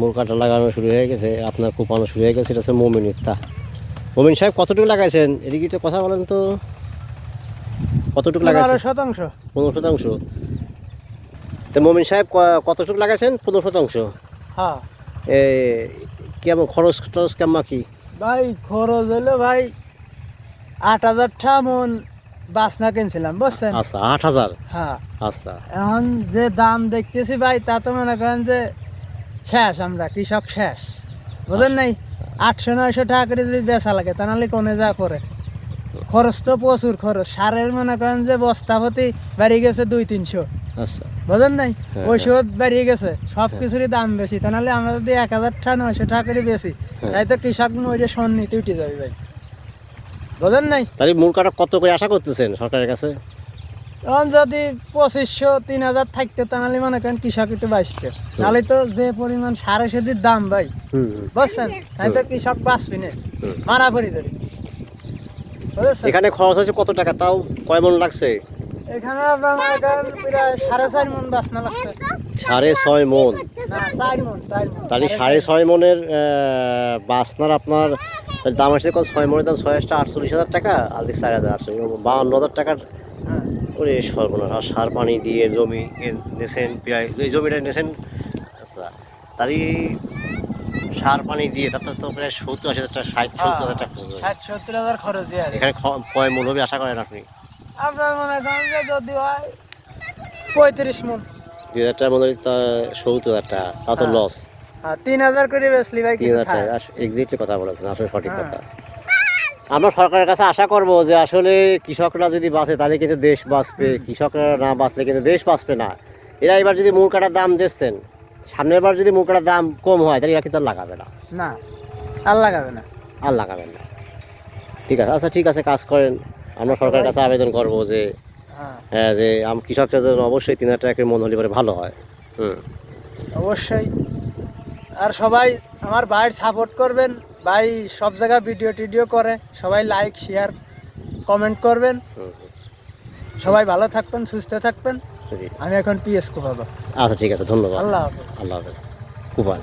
মূল কাটা লাগানো শুরু হয়ে গেছে আপনার কোপানো শুরু হয়ে গেছে এটা হচ্ছে মমিনের তা মমিন সাহেব কতটুকু লাগাইছেন? এদিকে একটু কথা বলেন তো। কতটুকু লাগাইছেন? শতাংশ। পনেরো শতাংশ। তো মমিন সাহেব কতটুকু লাগাইছেন? পনেরো শতাংশ। হ্যাঁ। এ কেমন খরচ টরচ কেমন কি ভাই খরচ হলো ভাই আট হাজার টা মন বাসনা কিনছিলাম বুঝছেন? আচ্ছা আট হাজার? হ্যাঁ। আচ্ছা। এখন যে দাম দেখতেছি ভাই তা তো মনে করেন যে শেষ আমরা কৃষক শেষ। বুঝেন নাই? আটশো নয়শো টাকা করে যদি বেচা লাগে তা নাহলে কমে যায় পরে? খরচ তো প্রচুর খরচ। সারের মনে করেন যে বস্তাপতি বেরিয়ে গেছে দুই তিনশো। আচ্ছা। বুঝেন নাই? হ্যাঁ, ঔষধ বেরিয়ে গেছে সব কিছুরই দাম বেশি। তা নাহলে আমরা যদি এক হাজার টাকা নয়শো টাকা করে বেশি হ্যাঁ। তাই তো কৃষক নইরে সন্নিতে উঠে যাবে ভাই। বুঝেন নাই? তাহলে মূল কাটা কত করে আশা করতেছেন সরকারের কাছে? এখন যদি পঁচিশশো তিন হাজার থাকতো তাহলে মনে করেন কৃষক একটু বাঁচতো। নাহলে তো যে পরিমাণ সার ওষুধের দাম ভাই। বুঝছেন? তাই তো কৃষক বাঁচবি না। মারা পড়ি ধরি এখানে খরচ হয়েছে কত টাকা? তাও কয় মন লাগছে? এখানে আপনার মনে করেন প্রায় সাড়ে চার মন বাঁচনা লাগছে। সাড়ে ছয় মন? তাহলে সাড়ে ছয় মনের বাসনার আপনার দাম আসছে কত? ছয় মনের দাম ছয় হাজার আটচল্লিশ হাজার টাকা আর চার হাজার আটশো বাউন্ন হাজার টাকার। ওরে সর্বনাশ। আর সার পানি দিয়ে জমি নিয়েছেন প্রায় এই জমিটা নিয়েছেন আচ্ছা তারই সার পানি দিয়ে তাতে তো প্রায় সত্তর আশি হাজার টাকা ষাট সত্তর হাজার টাকা খরচ ষাট সত্তর হাজার খরচ এখানে কয় মূল হবে আশা করেন আপনি? আপনার মনে করেন যে যদি হয় পঁয়ত্রিশ মন দুই হাজার টাকা মনে হয় তা সত্তর হাজার টাকা তা তো হ্যাঁ। লস আর তিন হাজার করে বেচলি ভাই তিন কিছু হাজার থাকে। টাকা এক্সাক্টলি কথা বলেছেন আসলে সঠিক হ্যাঁ। কথা। আমরা সরকারের কাছে আশা করব যে আসলে কৃষকরা যদি বাঁচে তাহলে কিন্তু দেশ বাঁচবে। কৃষকরা না বাঁচলে কিন্তু দেশ বাঁচবে না। এরা এবার যদি মূল কাটার দাম দিচ্ছেন সামনের বার যদি মূল কাটার দাম কম হয় তাহলে এরা কিন্তু আর লাগাবে না। না আর লাগাবে না। আর লাগাবেন না। ঠিক আছে আচ্ছা ঠিক আছে কাজ করেন। আমরা সরকারের কাছে আবেদন করব যে হ্যাঁ। হ্যাঁ, যে আম কৃষকরা যেন অবশ্যই তিন হাজার টাকা মন হলে পরে ভালো হয়। হুম। অবশ্যই। আর সবাই আমার ভাইয়ের সাপোর্ট করবেন। ভাই সব জায়গায় ভিডিও টিডিও করে সবাই লাইক শেয়ার কমেন্ট করবেন। সবাই ভালো থাকবেন সুস্থ থাকবেন। আমি এখন পিএস কুপাবো আচ্ছা ঠিক আছে ধন্যবাদ। আল্লাহ হাফেজ। আল্লাহ হাফেজ। কুপান